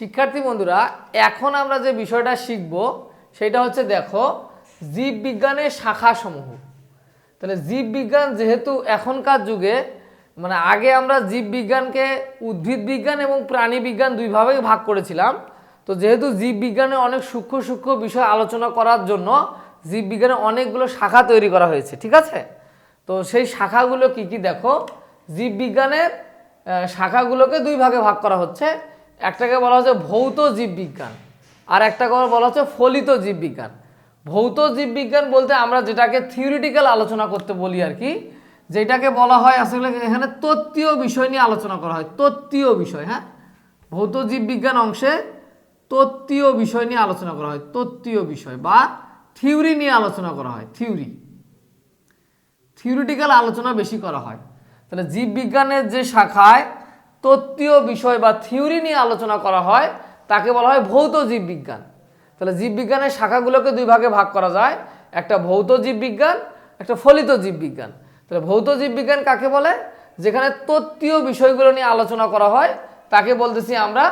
শিক্ষার্থী বন্ধুরা, এখন আমরা যে বিষয়টা শিখব, সেটা হচ্ছে দেখো, জীববিজ্ঞানের শাখাসমূহ। তাহলে জীববিজ্ঞান যেহেতু এখনকার যুগে মানে আগে আমরা জীববিজ্ঞানকে উদ্ভিদ বিজ্ঞান এবং প্রাণী বিজ্ঞান দুইভাবে ভাগ করেছিলাম। তো যেহেতু জীববিজ্ঞানে অনেক সূক্ষ্ম সূক্ষ্ম বিষয় আলোচনা করার জন্য জীববিজ্ঞানে অনেকগুলো শাখা তৈরি করা হয়েছে, ঠিক আছে? তো সেই শাখাগুলো কি কি দেখো? জীববিজ্ঞানের শাখাগুলোকে দুই ভাগে ভাগ করা হচ্ছে। একটাকে বলা হচ্ছে ভৌত জীববিজ্ঞান, আর একটাকে বলা হচ্ছে ফলিত জীববিজ্ঞান। ভৌত জীববিজ্ঞান বলতে আমরা যেটাকে থিওরিটিক্যাল আলোচনা করতে বলি আর কি, যেটাকে বলা হয় আসলে এখানে তত্ত্বীয় বিষয় নিয়ে আলোচনা করা হয়, তত্ত্বীয় বিষয় হ্যাঁ? ভৌত জীববিজ্ঞান অংশে তত্ত্বীয় বিষয় নিয়ে আলোচনা করা হয়, তত্ত্বীয় বিষয় বা থিওরি নিয়ে আলোচনা করা হয়, থিওরি। থিওরিটিক্যাল আলোচনা বেশি করা হয়। তাহলে জীববিজ্ঞানের যে শাখায় তত্ত্বীয় বিষয় বা থিওরি নিয়ে আলোচনা করা হয়, তাকে বলা হয় ভৌত জীববিজ্ঞান তাহলে জীববিজ্ঞানের শাখাগুলোকে দুই ভাগে ভাগ করা যায়, একটা ভৌত জীববিজ্ঞান একটা ফলিত জীববিজ্ঞান তাহলে ভৌত জীববিজ্ঞান কাকে বলে? যেখানে তত্ত্বীয় বিষয়গুলো নিয়ে আলোচনা করা হয়, তাকে বলতেছি আমরা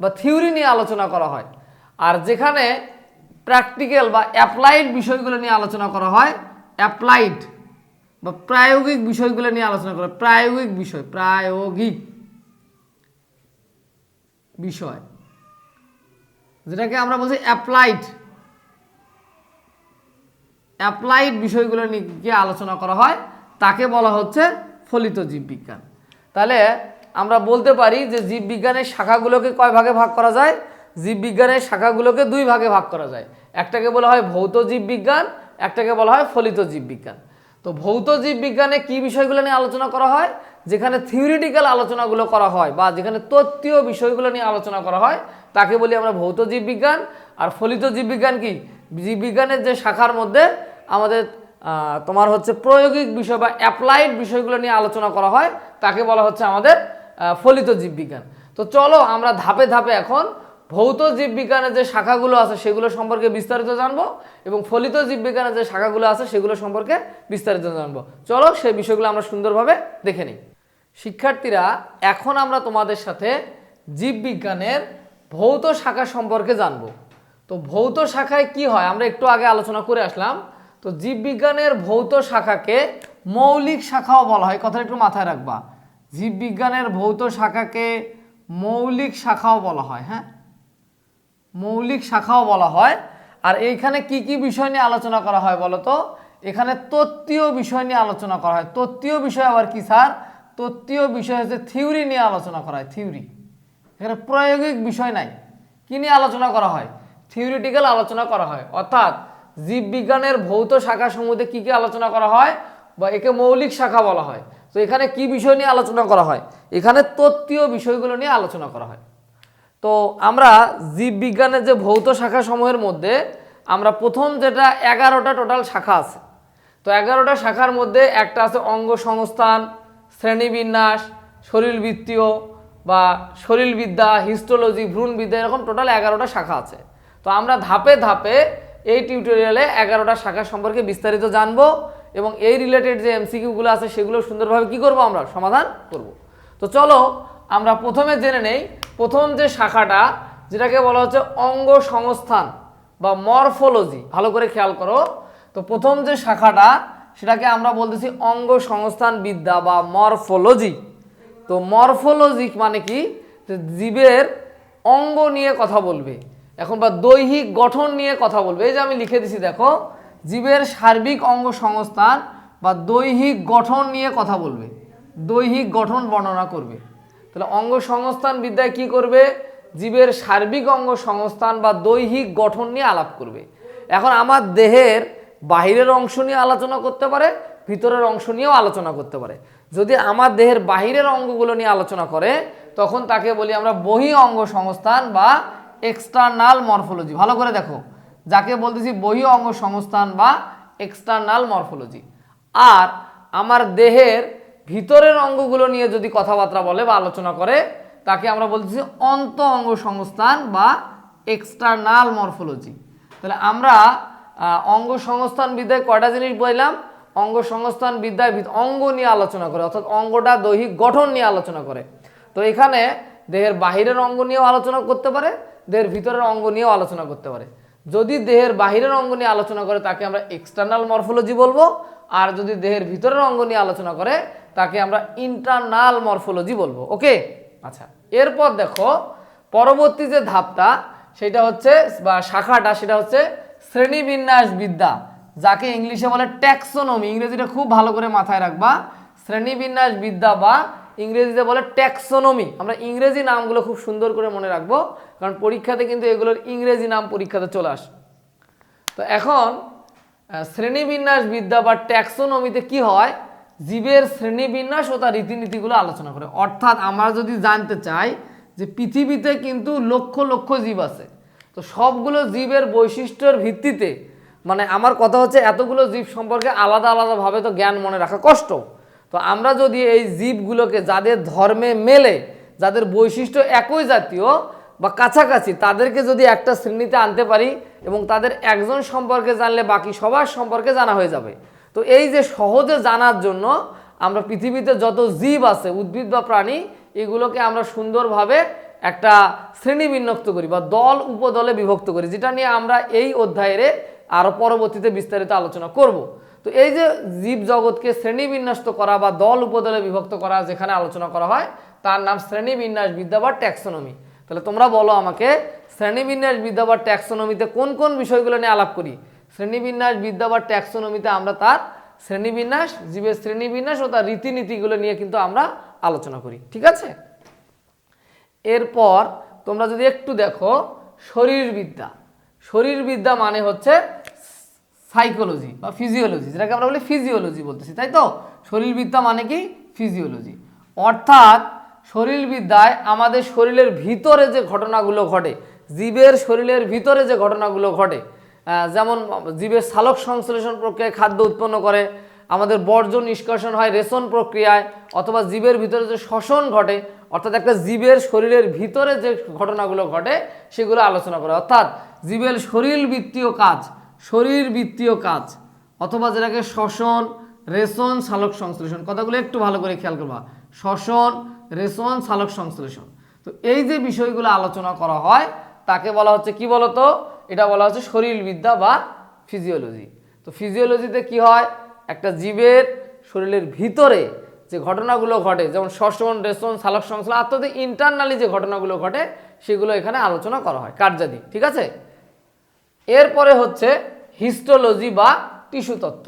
বা থিওরি নিয়ে আলোচনা করা হয়। আর যেখানে প্র্যাকটিক্যাল বা অ্যাপ্লাইড বিষয়গুলো নিয়ে আলোচনা করা হয়, অ্যাপ্লাইড বা প্রায়োগিক বিষয়গুলো নিয়ে আলোচনা করা। প্রায়োগিক বিষয়, প্রায়োগিক। বিষয়। যেটাকে আমরা বলছি অ্যাপ্লাইড অ্যাপ্লাইড বিষয়গুলো নিয়ে আলোচনা করা হয়? তাকে বলা হচ্ছে ফলিত জীববিজ্ঞান। তাহলে আমরা বলতে পারি যে জীববিজ্ঞানের শাখাগুলোকে কয় ভাগে ভাগ করা যায়? জীববিজ্ঞানের শাখাগুলোকে দুই ভাগে ভাগ করা যায়। একটাকে বলা হয় ভৌত জীববিজ্ঞান, একটাকে বলা হয় ফলিত জীববিজ্ঞান। তো ভৌত জীববিজ্ঞানে কি বিষয়গুলো নিয়ে আলোচনা করা হয়? যেখানে থিওরিটিক্যাল আলোচনাগুলো করা হয় বা যেখানে তত্ত্বীয় বিষয়গুলো নিয়ে আলোচনা করা হয়, তাকে বলি আমরা ভৌত জীববিজ্ঞান। আর ফলিত জীববিজ্ঞান কি? জীববিজ্ঞানের যে শাখার মধ্যে আমাদের তোমার হচ্ছে প্রয়োগিক বিষয় বা অ্যাপ্লাইড বিষয়গুলো নিয়ে আলোচনা করা হয়, তাকে বলা হচ্ছে আমাদের ফলিত জীববিজ্ঞান। তো চলো আমরা ধাপে ধাপে এখন ভৌত জীববিজ্ঞানের যে শাখাগুলো আছে সেগুলো সম্পর্কে বিস্তারিত জানব এবং ফলিত জীববিজ্ঞানের যে শাখাগুলো আছে সেগুলো সম্পর্কে বিস্তারিত জানব। চলো সেই বিষয়গুলো আমরা সুন্দরভাবে দেখে নিই। শিক্ষার্থীরা, এখন আমরা তোমাদের সাথে জীববিজ্ঞানের ভৌত শাখা সম্পর্কে জানব। তো ভৌত শাখায় কি হয়? আমরা একটু আগে আলোচনা করে আসলাম। তো জীববিজ্ঞানের ভৌত শাখাকে মৌলিক শাখাও বলা হয়। কথা একটু মাথায় রাখবা। জীববিজ্ঞানের ভৌত শাখাকে মৌলিক শাখাও বলা হয় হ্যাঁ? মৌলিক শাখাও বলা হয়। আর এইখানে কি কি বিষয় নিয়ে আলোচনা করা হয় বলো তো? এখানে তত্ত্বীয় বিষয় নিয়ে আলোচনা করা হয়। তত্ত্বীয় বিষয় আবার কি স্যার? তত্ত্বীয় বিষয় হচ্ছে থিওরি নিয়ে আলোচনা করা হয়, থিওরি। এখানে প্রায়োগিক বিষয় নাই। কী নিয়ে আলোচনা করা হয়? থিওরিটিক্যাল আলোচনা করা হয়। অর্থাৎ জীববিজ্ঞানের ভৌত শাখা সমূহে কী কী আলোচনা করা হয় বা একে মৌলিক শাখা বলা হয়। তো এখানে কি বিষয় নিয়ে আলোচনা করা হয়? এখানে তত্ত্বীয় বিষয়গুলো নিয়ে আলোচনা করা হয়। তো আমরা জীববিজ্ঞানের যে ভৌত শাখা সমূহের মধ্যে আমরা প্রথম যেটা এগারোটা টোটাল শাখা আছে। তো এগারোটা শাখার মধ্যে একটা আছে অঙ্গ সংস্থান শ্রেণীবিন্যাস, শরীরবৃত্তীয় বা শরীরবিদ্যা হিস্টোলজি ভ্রূণবিদ্যা, এরকম টোটাল এগারোটা শাখা আছে। তো আমরা ধাপে ধাপে এই টিউটোরিয়ালে এগারোটা শাখা সম্পর্কে বিস্তারিত জানব এবং এই রিলেটেড যে এমসিকিউগুলো আছে সেগুলো সুন্দরভাবে কি করব আমরা? সমাধান করব। তো চলো আমরা প্রথমে জেনে নেই, প্রথম যে শাখাটা, যেটাকে বলা হচ্ছে অঙ্গ সংস্থান বা মরফোলজি, ভালো করে খেয়াল করো। তো প্রথম যে শাখাটা সেটাকে আমরা বলতেছি অঙ্গ সংস্থান বিদ্যা বা মরফোলজি। তো মরফোলজি মানে কি? জীবের অঙ্গ নিয়ে কথা বলবে, এখন বা দৈহিক গঠন নিয়ে কথা বলবে। এই যে আমি লিখে দিছি, দেখো, জীবের সার্বিক অঙ্গ সংস্থান বা দৈহিক গঠন নিয়ে কথা বলবে, দৈহিক গঠন বর্ণনা করবে। তাহলে অঙ্গ সংস্থান বিদ্যায় কি করবে? জীবের সার্বিক অঙ্গ সংস্থান বা দৈহিক গঠন নিয়ে আলাপ করবে। এখন আমার দেহের বাহিরের অংশ নিয়ে আলোচনা করতে পারে, ভিতরের অংশ নিয়েও আলোচনা করতে পারে। যদি আমার দেহের বাহিরের অঙ্গগুলো নিয়ে আলোচনা করে, তখন তাকে বলি আমরা বহি অঙ্গ সংস্থান বা এক্সটার্নাল মরফোলজি ভালো করে দেখো, যাকে বলতেছি বহি অঙ্গ সংস্থান বা এক্সটার্নাল মরফোলজি আর আমার দেহের ভিতরের অঙ্গগুলো নিয়ে যদি কথাবার্তা বলে বা আলোচনা করে, তাকে আমরা বলতেছি অন্ত অঙ্গ সংস্থান বা এক্সটার্নাল মরফোলজি তাহলে আমরা অঙ্গ সংস্থান বিদ্যায় কয়টা জিনিস বললাম? অঙ্গ সংস্থান বিদ্যায় অঙ্গ নিয়ে আলোচনা করে, অর্থাৎ অঙ্গটা দৈহিক গঠন নিয়ে আলোচনা করে। তো এখানে দেহের বাহিরের অঙ্গ নিয়েও আলোচনা করতে পারে, দেহের ভিতরের অঙ্গ নিয়েও আলোচনা করতে পারে। যদি দেহের বাহিরের অঙ্গ নিয়ে আলোচনা করে, তাকে আমরা এক্সটার্নাল মরফোলজি বলব, আর যদি দেহের ভিতরের অঙ্গ নিয়ে আলোচনা করে, তাকে আমরা ইন্টারনাল মরফোলজি বলব, ওকে? আচ্ছা এরপর দেখো, পরবর্তী যে ধাপটা, সেটা হচ্ছে, বা শাখাটা, সেটা হচ্ছে শ্রেণীবিন্যাস বিদ্যা, যাকে ইংলিশে বলে ট্যাক্সোনমি ইংরেজিটা খুব ভালো করে মাথায় রাখবা। শ্রেণীবিন্যাস বিদ্যা বা ইংরেজিতে বলে ট্যাক্সোনমি আমরা ইংরেজি নামগুলো খুব সুন্দর করে মনে রাখব, কারণ পরীক্ষাতে কিন্তু এগুলোর ইংরেজি নাম পরীক্ষাতে চলে আসে। তো এখন শ্রেণীবিন্যাস বিদ্যা বা ট্যাক্সোনমিতে কি হয়? জীবের শ্রেণীবিন্যাস ও তার রীতিনীতিগুলো আলোচনা করে। অর্থাৎ আমরা যদি জানতে চাই যে পৃথিবীতে কিন্তু লক্ষ লক্ষ জীব আছে তো সবগুলো জীবের বৈশিষ্ট্যের ভিত্তিতে মানে আমার কথা হচ্ছে এতগুলো জীব সম্পর্কে আলাদা আলাদাভাবে তো জ্ঞান মনে রাখা কষ্ট। তো আমরা যদি এই জীবগুলোকে যাদের ধর্মে মেলে, যাদের বৈশিষ্ট্য একই জাতীয় বা কাছাকাছি, তাদেরকে যদি একটা শ্রেণীতে আনতে পারি এবং তাদের একজন সম্পর্কে জানলে বাকি সবার সম্পর্কে জানা হয়ে যাবে। তো এই যে সহজে জানার জন্য আমরা পৃথিবীতে যত জীব আছে, উদ্ভিদ বা প্রাণী, এগুলোকে আমরা সুন্দরভাবে একটা শ্রেণি বিন্যক্ত করি বা দল, উপদলে বিভক্ত করি, যেটা নিয়ে আমরা এই অধ্যায়ের আরও পরবর্তীতে বিস্তারিত আলোচনা করব। তো এই যে জীব জগৎকে শ্রেণীবিন্যস্ত করা বা দল, উপদলে বিভক্ত করা যেখানে আলোচনা করা হয়, তার নাম শ্রেণীবিন্যাস বিদ্যা বা ট্যাক্সোনমি। তাহলে তোমরা বলো আমাকে শ্রেণীবিন্যাস বিদ্যা বা ট্যাক্সোনমিতে কোন কোন বিষয়গুলো নিয়ে আলাপ করি? শ্রেণীবিন্যাস বিদ্যা বা ট্যাক্সোনমিতে আমরা তার শ্রেণীবিন্যাস জীবের শ্রেণীবিন্যাস ও তার রীতিনীতিগুলো নিয়ে কিন্তু আমরা আলোচনা করি। ঠিক আছে? এরপর তোমরা যদি একটু দেখো, শরীরবিদ্যা। শরীরবিদ্যা মানে হচ্ছে সাইকোলজি বা ফিজিওলজি যেটাকে আমরা বলি ফিজিওলজি বলতেছি, তাই তো? শরীরবিদ্যা মানে কি? ফিজিওলজি অর্থাৎ শরীরবিদ্যায় আমাদের শরীরের ভিতরে যে ঘটনাগুলো ঘটে, জীবের শরীরের ভিতরে যে ঘটনাগুলো ঘটে যেমন জীবের সালোক সংশ্লেষণ প্রক্রিয়ায় খাদ্য উৎপন্ন করে, আমাদের বর্জ্য নিষ্কাশন হয় রেশন প্রক্রিয়ায়, অথবা জীবের ভিতরে যে শ্বসন ঘটে অর্থাৎ একটা জীবের শরীরের ভিতরে যে ঘটনাগুলো ঘটে, সেগুলো আলোচনা করে। অর্থাৎ জীবের শরীরবৃত্তীয় কাজ শরীরবৃত্তীয় কাজ, অথবা যেটাকে শ্বসন, রেশন সালোক সংশ্লেষণ, কথাগুলো একটু ভালো করে খেয়াল করবা। শ্বসন, রেশন সালোক সংশ্লেষণ। তো এই যে বিষয়গুলো আলোচনা করা হয়, তাকে বলা হচ্ছে কি বলতো? এটা বলা হচ্ছে শরীরবিদ্যা বা ফিজিওলজি। তো ফিজিওলজিতে কি হয়? একটা জীবের শরীরের ভিতরে যে ঘটনাগুলো ঘটে, যেমন শ্বসন রেশন সালোক সংশ্লেষণ অর্থাৎ ইন্টারনালি যে ঘটনাগুলো ঘটে, সেগুলো এখানে আলোচনা করা হয় কার্যাদি ঠিক আছে? এরপরে হচ্ছে হিস্টোলজি বা টিস্যু তত্ত্ব।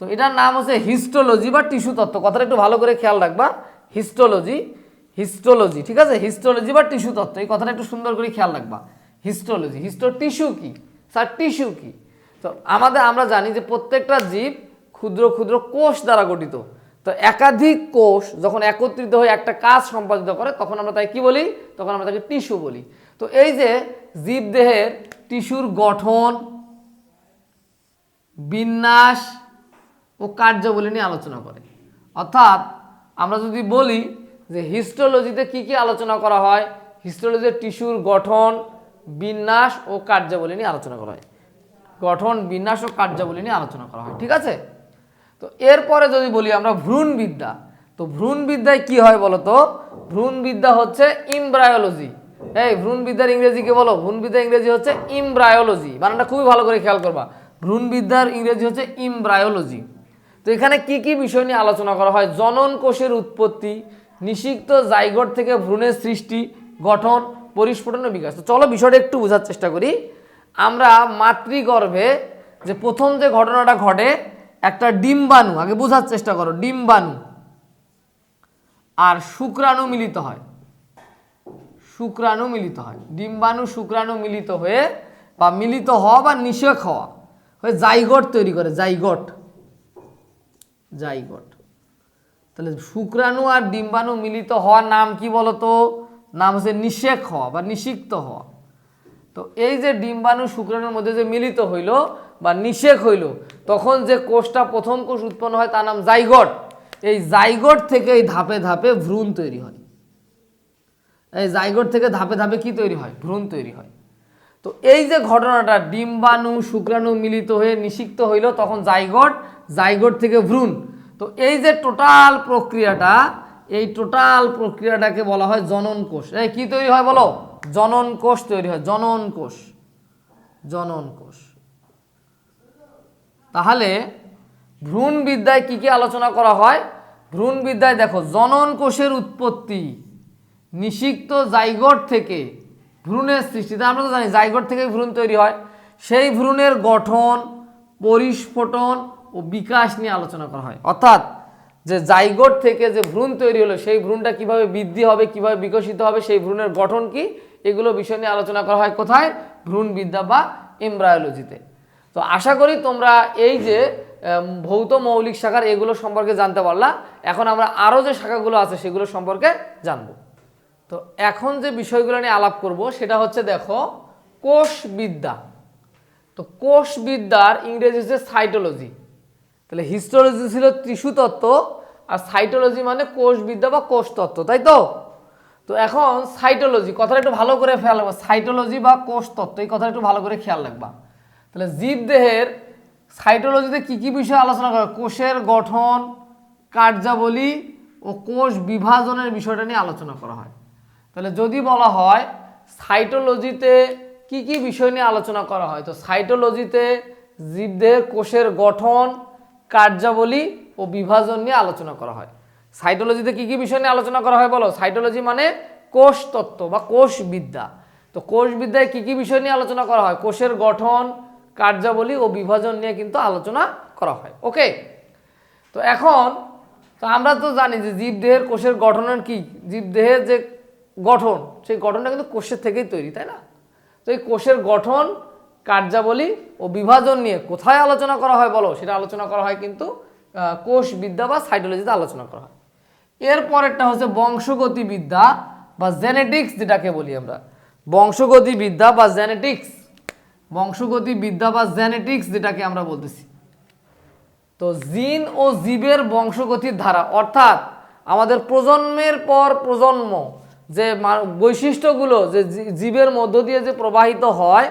তো এটার নাম হচ্ছে হিস্টোলজি বা টিস্যু তত্ত্ব। কথাটা একটু ভালো করে খেয়াল রাখবা। হিস্টোলজি হিস্টোলজি ঠিক আছে? হিস্টোলজি বা টিস্যু তত্ত্ব, এই কথাটা একটু সুন্দর করে খেয়াল রাখবা। হিস্টোলজি হিস্টো টিস্যু কি? স্যার টিস্যু কি? তো আমাদের, আমরা জানি যে প্রত্যেকটা জীব ক্ষুদ্র ক্ষুদ্র কোষ দ্বারা গঠিত। তো একাধিক কোষ যখন একত্রিত হয়ে একটা কাজ সম্পাদিত করে, তখন আমরা তাকে কি বলি? তখন আমরা তাকে টিস্যু বলি। তো এই যে জীবদেহের টিস্যুর গঠন, বিন্যাস ও কার্যাবলী নিয়ে আলোচনা করে। অর্থাৎ আমরা যদি বলি যে হিস্টোলজিতে কি কি আলোচনা করা হয়? হিস্টোলজিতে টিস্যুর গঠন, বিন্যাস ও কার্যাবলী নিয়ে আলোচনা করা হয়। গঠন, বিন্যাস ও কার্যাবলী নিয়ে আলোচনা করা হয়। ঠিক আছে? তো এরপরে যদি বলি আমরা ভ্রূণবিদ্যা, তো ভ্রূণবিদ্যায় কি হয় বলতো? ভ্রূণবিদ্যা হচ্ছে ইমব্রায়োলজি। এই ভ্রূণবিদ্যার ইংরেজি কি বলো? ভ্রূণবিদ্যার ইংরেজি হচ্ছে ইমব্রায়োলজি। বানানটা খুবই ভালো করে খেয়াল করবা। ভ্রূণবিদ্যার ইংরেজি হচ্ছে ইমব্রায়োলজি। তো এখানে কি কি বিষয় নিয়ে আলোচনা করা হয়? জনন কোষের উৎপত্তি, নিষিক্ত জাইগোট থেকে ভ্রূণের সৃষ্টি, গঠন, পরিস্ফুটন ও বিকাশ। তো চলো বিষয়টা একটু বোঝার চেষ্টা করি। আমরা মাতৃগর্ভে যে প্রথম যে ঘটনাটা ঘটে একটা ডিম্বাণু, আগে বোঝার চেষ্টা করো, ডিম্বাণু। আর শুক্রাণু মিলিত হয়। শুক্রাণু মিলিত হয়। ডিম্বাণু, শুক্রাণু মিলিত হয়ে বা মিলিত হওয়া বা নিষেক হওয়া, হয়ে জাইগট তৈরি করে, জাইগট। জাইগট। তাহলে শুক্রাণু আর ডিম্বাণু মিলিত হওয়ার নাম কি বলতো? নাম হচ্ছে নিষেক হওয়া বা নিষিক্ত হওয়া। তো এই যে ডিম্বাণু, শুক্রাণুর মধ্যে যে মিলিত হইল বা নিষেক হইল, তখন যে কোষটা প্রথম কোষ উৎপন্ন হয় তার নাম জাইগট। এই জাইগট থেকে এই ধাপে ধাপে ভ্রূণ তৈরি হয়। এই জাইগট থেকে ধাপে ধাপে কি তৈরি হয়? ভ্রূণ তৈরি হয়। তো এই যে ঘটনাটা ডিম্বাণু, শুক্রাণু মিলিত হয়ে নিষিক্ত হইল, তখন জাইগট জাইগট থেকে ভ্রূণ। তো এই যে টোটাল প্রক্রিয়াটা, এই টোটাল প্রক্রিয়াটাকে বলা হয় জনন কোষ। এই কি তৈরি হয় বলো? জনন কোষ তৈরি হয়, জনন কোষ জনন কোষ। তাহলে ভ্রূণ বিদ্যায় কি কি আলোচনা করা হয়? ভ্রূণ বিদ্যায় দেখো, জনন কোষের উৎপত্তি, নিষিক্ত জাইগোট থেকে ভ্রূণের সৃষ্টি। তা আমরা তো জানি জাইগোট থেকে ভ্রূণ তৈরি হয়। সেই ভ্রূণের গঠন, পরিস্ফোটন ও বিকাশ নিয়ে আলোচনা করা হয়। অর্থাৎ যে জাইগোট থেকে যে ভ্রূণ তৈরি হলো, সেই ভ্রূণটা কীভাবে বৃদ্ধি হবে, কীভাবে বিকশিত হবে, সেই ভ্রূণের গঠন কি? এগুলো বিষয় নিয়ে আলোচনা করা হয় কোথায়? ভ্রূণ বিদ্যা বা এমব্রায়োলজিতে। তো আশা করি তোমরা এই যে ভৌত মৌলিক শাখার এগুলো সম্পর্কে জানতে পারলা। এখন আমরা আরও যে শাখাগুলো আছে সেগুলো সম্পর্কে জানব। তো এখন যে বিষয়গুলো নিয়ে আলাপ করব, সেটা হচ্ছে দেখো, কোষবিদ্যা। তো কোষবিদ্যার ইংরেজি হচ্ছে সাইটোলজি। তাহলে হিস্টোলজি ছিল ত্রিশুতত্ত্ব আর সাইটোলজি মানে কোষবিদ্যা বা কোষতত্ত্ব, তাই তো? তো এখন সাইটোলজি, কথাটা একটু ভালো করে খেয়াল রাখবা। সাইটোলজি বা কোষতত্ত্ব, এই কথাটা একটু ভালো করে খেয়াল রাখবা। তাহলে জীবদেহের সাইটোলজিতে কি কি বিষয় আলোচনা করা? কোষের গঠন, কার্যাবলী ও কোষ বিভাজনের বিষয়টা নিয়ে আলোচনা করা হয়। তাহলে যদি বলা হয় সাইটোলজিতে কি কি বিষয় নিয়ে আলোচনা করা হয়? তো সাইটোলজিতে জীবদেহের কোষের গঠন, কার্যাবলী ও বিভাজন নিয়ে আলোচনা করা হয়। সাইটোলজিতে কি কি বিষয় নিয়ে আলোচনা করা হয় বলো? সাইটোলজি মানে কোষ তত্ত্ব বা কোষ বিদ্যা। তো কোষ বিদ্যায় কি কি বিষয় নিয়ে আলোচনা করা হয়? কোষের গঠন কার্যাবলী ও বিভাজন নিয়ে কিন্তু আলোচনা করা হয়। ওকে তো এখন, তো আমরা তো জানি যে জীবদেহের কোষের গঠনের কি? জীবদেহের যে গঠন, সেই গঠনটা কিন্তু কোষের থেকেই তৈরি, তাই না? তো এই কোষের গঠন, কার্যাবলী ও বিভাজন নিয়ে কোথায় আলোচনা করা হয় বলো? সেটা আলোচনা করা হয় কিন্তু কোষ বিদ্যা বা সাইটোলজিতে আলোচনা করা হয়। এরপরেরটা হচ্ছে বংশগতিবিদ্যা বা জেনেটিক্স, যেটাকে বলি আমরা। বংশগতিবিদ্যা বা জেনেটিক্স। বংশগতি, বিদ্যা বা জেনেটিক্স যেটাকে আমরা বলতেছি। তো জিন ও জীবের বংশগতির ধারা, অর্থাৎ আমাদের প্রজন্মের পর প্রজন্ম যে বৈশিষ্ট্যগুলো যে জীবের মধ্য দিয়ে যে প্রবাহিত হয়,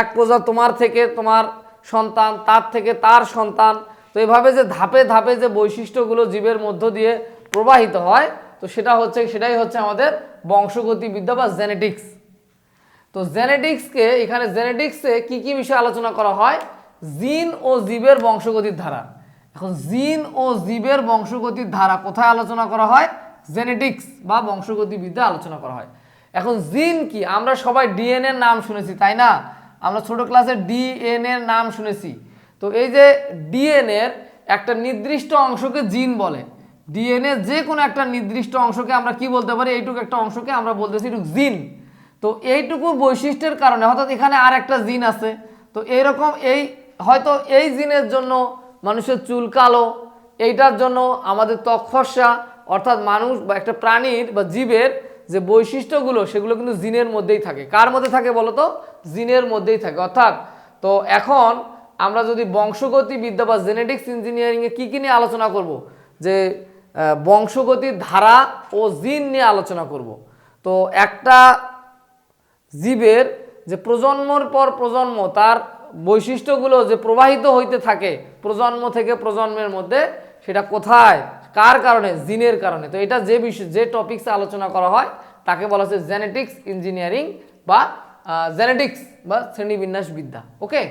এক প্রজা তোমার থেকে তোমার সন্তান, তার থেকে তার সন্তান, তো এভাবে যে ধাপে ধাপে যে বৈশিষ্ট্যগুলো জীবের মধ্য দিয়ে প্রবাহিত হয়, তো সেটা হচ্ছে সেটাই হচ্ছে আমাদের বংশগতি, বিদ্যা বা জেনেটিক্স তো জেনেটিক্সকে, এখানে জেনেটিক্সে কি কি বিষয় আলোচনা করা হয়? জিন ও জীবের বংশগতির ধারা। এখন জিন ও জীবের বংশগতির ধারা কোথায় আলোচনা করা হয়? জেনেটিক্স বা বংশগতি বিদ্যা আলোচনা করা হয়। এখন জিন কি? আমরা সবাই ডিএনএ নাম শুনেছি, তাই না? আমরা ছোট ক্লাসে ডিএনএ নাম শুনেছি। তো এই যে ডিএনএ এর একটা নির্দিষ্ট অংশকে জিন বলে। ডিএনএ যে কোনো একটা নির্দিষ্ট অংশকে আমরা কি বলতে পারি? এইটুকু একটা অংশকে আমরা বলতেছি এটুকু জিন। তো এইটুকু বৈশিষ্ট্যের কারণে, অর্থাৎ এখানে আর একটা জিন আছে, তো এইরকম এই, হয়তো এই জিনের জন্য মানুষের চুল কালো, এইটার জন্য আমাদের ত্বক ফর্সা, অর্থাৎ মানুষ বা একটা প্রাণীর বা জীবের যে বৈশিষ্ট্যগুলো, সেগুলো কিন্তু জিনের মধ্যেই থাকে। কার মধ্যে থাকে বলো তো জিনের মধ্যেই থাকে। অর্থাৎ, তো এখন আমরা যদি বংশগতি বিদ্যা বা জেনেটিক্স ইঞ্জিনিয়ারিংয়ে কী কী নিয়ে আলোচনা করব? যে বংশগতির ধারা ও জিন নিয়ে আলোচনা করব। তো একটা জীবের যে প্রজন্মর পর প্রজন্ম, তার বৈশিষ্ট্যগুলো যে প্রবাহিত হইতে থাকে প্রজন্ম থেকে প্রজন্মের মধ্যে, সেটা কোথায়? কার কারণে? জিনের কারণে। তো এটা যে বিষয়, যে টপিক্সে আলোচনা করা হয়, তাকে বলা হচ্ছে জেনেটিক্স ইঞ্জিনিয়ারিং বা জেনেটিক্স বা শ্রেণীবিন্যাস বিদ্যা। ওকে?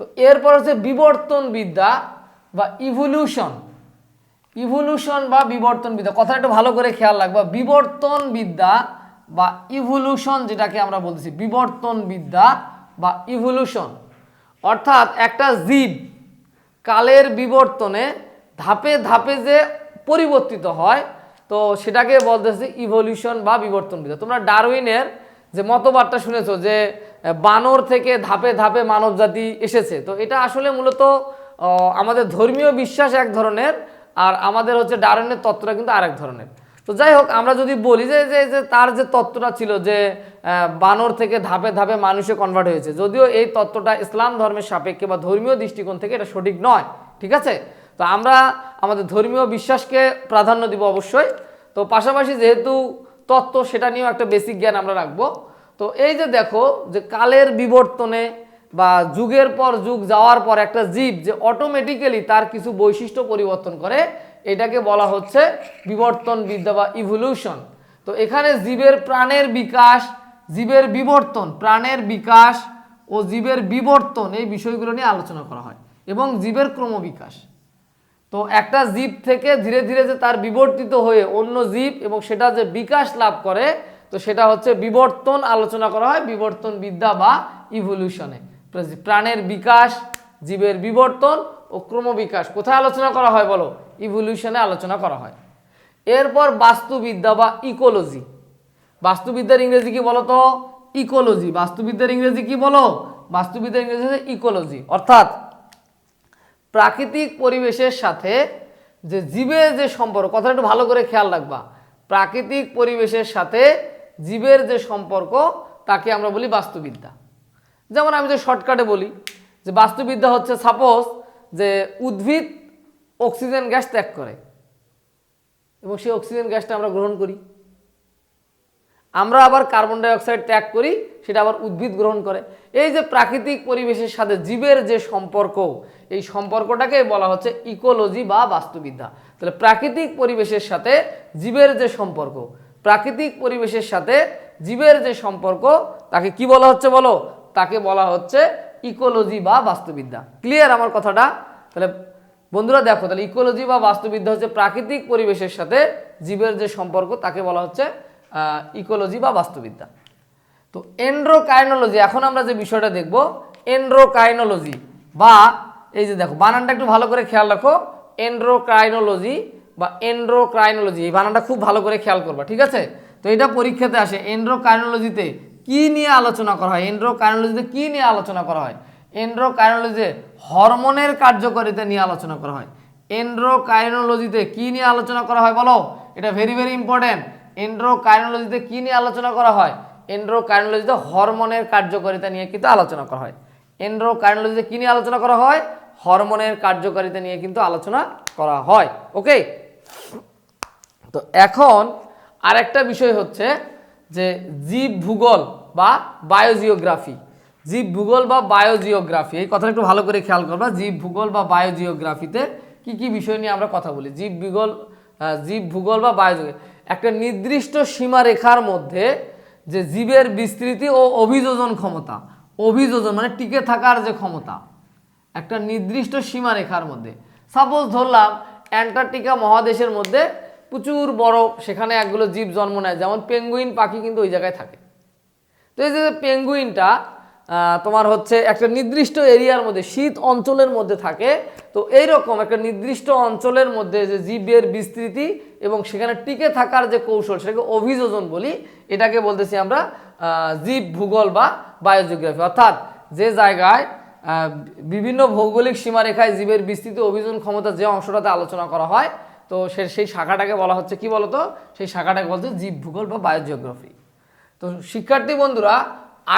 তো এরপর হচ্ছে বিবর্তন বিদ্যা বা ইভলিউশন ইভলিউশন বা বিবর্তন বিদ্যা। কথাটা একটু ভালো করে খেয়াল রাখবা। বিবর্তন বিদ্যা বা ইভলিউশন যেটাকে আমরা বলতেছি বিবর্তন বিদ্যা বা ইভলিউশন অর্থাৎ একটা জীব কালের বিবর্তনে ধাপে ধাপে যে পরিবর্তিত হয়, তো সেটাকে বলতেছি ইভলিউশন বা বিবর্তন বিদ্যা তোমরা ডারউইনের যে মতবাদটা শুনেছো যে, বানর থেকে ধাপে ধাপে মানব জাতি এসেছে, তো এটা আসলে মূলত আমাদের ধর্মীয় বিশ্বাস এক ধরনের, আর আমাদের হচ্ছে ডারউইনের তত্ত্বটা কিন্তু আরেক ধরনের। তো যাই হোক, আমরা যদি বলি যে যে তার যে তত্ত্বটা ছিল যে বানর থেকে ধাপে ধাপে মানুষে কনভার্ট হয়েছে, যদিও এই তত্ত্বটা ইসলাম ধর্মের সাপেক্ষে বা ধর্মীয় দৃষ্টিকোণ থেকে এটা সঠিক নয়, ঠিক আছে? তো আমরা আমাদের ধর্মীয় বিশ্বাসকে প্রাধান্য দিব অবশ্যই। তো পাশাপাশি যেহেতু তত্ত্ব, সেটা নিয়েও একটা বেসিক জ্ঞান আমরা রাখব। তো এই যে দেখো, যে কালের বিবর্তনে বা যুগের পর যুগ যাওয়ার পর একটা জীব যে অটোমেটিক্যালি তার কিছু বৈশিষ্ট্য পরিবর্তন করে এটাকে বলা হচ্ছে বিবর্তন বিদ্যা বা ইভলিউশন তো এখানে জীবের প্রাণের বিকাশ, জীবের বিবর্তন, প্রাণের বিকাশ ও জীবের বিবর্তন এই বিষয়গুলো নিয়ে আলোচনা করা হয় এবং জীবের ক্রমবিকাশ। তো একটা জীব থেকে ধীরে ধীরে যে তার বিবর্তিত হয়ে অন্য জীব এবং সেটা যে বিকাশ লাভ করে, তো সেটা হচ্ছে বিবর্তন আলোচনা করা হয় বিবর্তন বিদ্যা বা ইভলিউশনে প্রাণের বিকাশ, জীবের বিবর্তন ও ক্রমবিকাশ। কোথায় আলোচনা করা হয় বলো? ইভলিউশনে আলোচনা করা হয়। এরপর বাস্তুবিদ্যা বা ইকোলজি বাস্তুবিদ্যার ইংরেজি কি বলো তো? ইকোলজি বাস্তুবিদ্যার ইংরেজি কি বলো? বাস্তুবিদ্যার ইংরেজি হচ্ছে ইকোলজি অর্থাৎ প্রাকৃতিক পরিবেশের সাথে যে জীবের যে সম্পর্ক, কথাটা একটু ভালো করে খেয়াল রাখবা। প্রাকৃতিক পরিবেশের সাথে জীবের যে সম্পর্ক, তাকে আমরা বলি বাস্তুবিদ্যা। যেমন আমি যে শর্টকাটে বলি, যে বাস্তুবিদ্যা হচ্ছে সাপোজ যে উদ্ভিদ অক্সিজেন গ্যাস ত্যাগ করে। এবং সেই অক্সিজেন গ্যাসটা আমরা গ্রহণ করি। আমরা আবার কার্বন ডাইঅক্সাইড ত্যাগ করি, সেটা আবার উদ্ভিদ গ্রহণ করে। এই যে প্রাকৃতিক পরিবেশের সাথে জীবের যে সম্পর্ক, এই সম্পর্কটাকে বলা হচ্ছে ইকোলজি বা বাস্তুবিদ্যা। তাহলে প্রাকৃতিক পরিবেশের সাথে জীবের যে সম্পর্ক, প্রাকৃতিক পরিবেশের সাথে জীবের যে সম্পর্ক, তাকে কি বলা হচ্ছে বলো? তাকে বলা হচ্ছে ইকোলজি বা বাস্তুবিদ্যা। ক্লিয়ার আমার কথাটা? তাহলে বন্ধুরা দেখো, তাহলে ইকোলজি বা বাস্তুবিদ্যা হচ্ছে প্রাকৃতিক পরিবেশের সাথে জীবের যে সম্পর্ক, তাকে বলা হচ্ছে ইকোলজি বা বাস্তুবিদ্যা। তো এন্ড্রোকাইনোলজি, এখন আমরা যে বিষয়টা দেখব, এন্ড্রোকাইনোলজি বা এই যে দেখো, বানানটা একটু ভালো করে খেয়াল রাখো, এন্ড্রোকাইনোলজি বা এন্ড্রোক্রাইনোলজি এই বানানটা খুব ভালো করে খেয়াল করবা, ঠিক আছে? তো এটা পরীক্ষাতে আসে, এন্ড্রোকাইনোলজিতে কি নিয়ে আলোচনা করা হয়? এন্ড্রোকাইনোলজিতে কি নিয়ে আলোচনা করা হয়? এন্ড্রোকাইনোলজিতে হরমোনের কার্যকারিতা নিয়ে আলোচনা করা হয়। এন্ড্রোকাইনোলজিতে কি নিয়ে আলোচনা করা হয় বলো? এটা ভেরি ভেরি ইম্পর্টেন্ট এন্ড্রোকাইনোলজিতে কি নিয়ে আলোচনা করা হয়? এন্ড্রোকাইনোলজিতে হরমোনের কার্যকারিতা নিয়ে কিন্তু আলোচনা করা হয়। এন্ড্রোকাইনোলজিতে কি নিয়ে আলোচনা করা হয়? হরমোনের কার্যকারিতা নিয়ে কিন্তু আলোচনা করা হয়। ওকে তো এখন আরেকটা বিষয় হচ্ছে যে জীব ভূগোল বা বায়োজিওগ্রাফি। জীব ভূগোল বা বায়োজিওগ্রাফি, এই কথাটা একটু ভালো করে খেয়াল করবা। জীব ভূগোল বা বায়োজিওগ্রাফিতে কি কি বিষয় নিয়ে আমরা কথা বলি? জীব ভূগোল জীব ভূগোল বা বায়োজিও, একটা নির্দিষ্ট সীমারেখার মধ্যে যে জীবের বিস্তৃতি ও অভিযোজন ক্ষমতা, অভিযোজন মানে টিকে থাকার যে ক্ষমতা, একটা নির্দিষ্ট সীমারেখার মধ্যে। সাপোজ ধরলাম, অ্যান্টার্কটিকা মহাদেশের মধ্যে প্রচুর বরফ সেখানে একগুলো জীব জন্ম নেয়। যেমন পেঙ্গুইন পাখি কিন্তু ওই জায়গায় থাকে। তো এই যে পেঙ্গুইনটা তোমার হচ্ছে একটা নির্দিষ্ট এরিয়ার মধ্যে, শীত অঞ্চলের মধ্যে থাকে। তো এইরকম একটা নির্দিষ্ট অঞ্চলের মধ্যে যে জীবের বিস্তৃতি এবং সেখানে টিকে থাকার যে কৌশল, সেটাকে অভিযোজন বলি, এটাকে বলতেছি আমরা জীব ভূগোল বা বায়োজিওগ্রাফি অর্থাৎ যে জায়গায় বিভিন্ন ভৌগোলিক সীমারেখায় জীবের বিস্তৃতি অভিযোজন ক্ষমতা যে অংশটাতে আলোচনা করা হয় তো সে সেই শাখাটাকে বলা হচ্ছে কি বলতো? সেই শাখাটাকে বলতে জীব ভূগোল বা বায়োজিওগ্রাফি তো শিক্ষার্থী বন্ধুরা,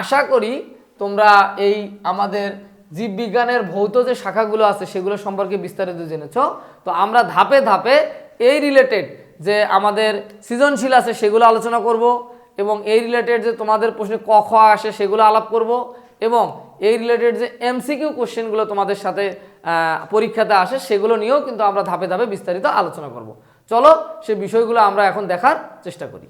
আশা করি তোমরা এই আমাদের জীববিজ্ঞানের ভৌত যে শাখাগুলো আছে সেগুলো সম্পর্কে বিস্তারিত জেনেছো। তো আমরা ধাপে ধাপে এই রিলেটেড যে আমাদের সৃজনশীল আছে সেগুলো আলোচনা করব এবং এই রিলেটেড যে তোমাদের প্রশ্নে ক, খ আসে সেগুলো আলাপ করব এবং এই রিলেটেড যে এমসিকিউ কোশ্চেনগুলো তোমাদের সাথে পরীক্ষাতে আসে, সেগুলো নিয়েও কিন্তু আমরা ধাপে ধাপে বিস্তারিত আলোচনা করব। চলো সে বিষয়গুলো আমরা এখন দেখার চেষ্টা করি।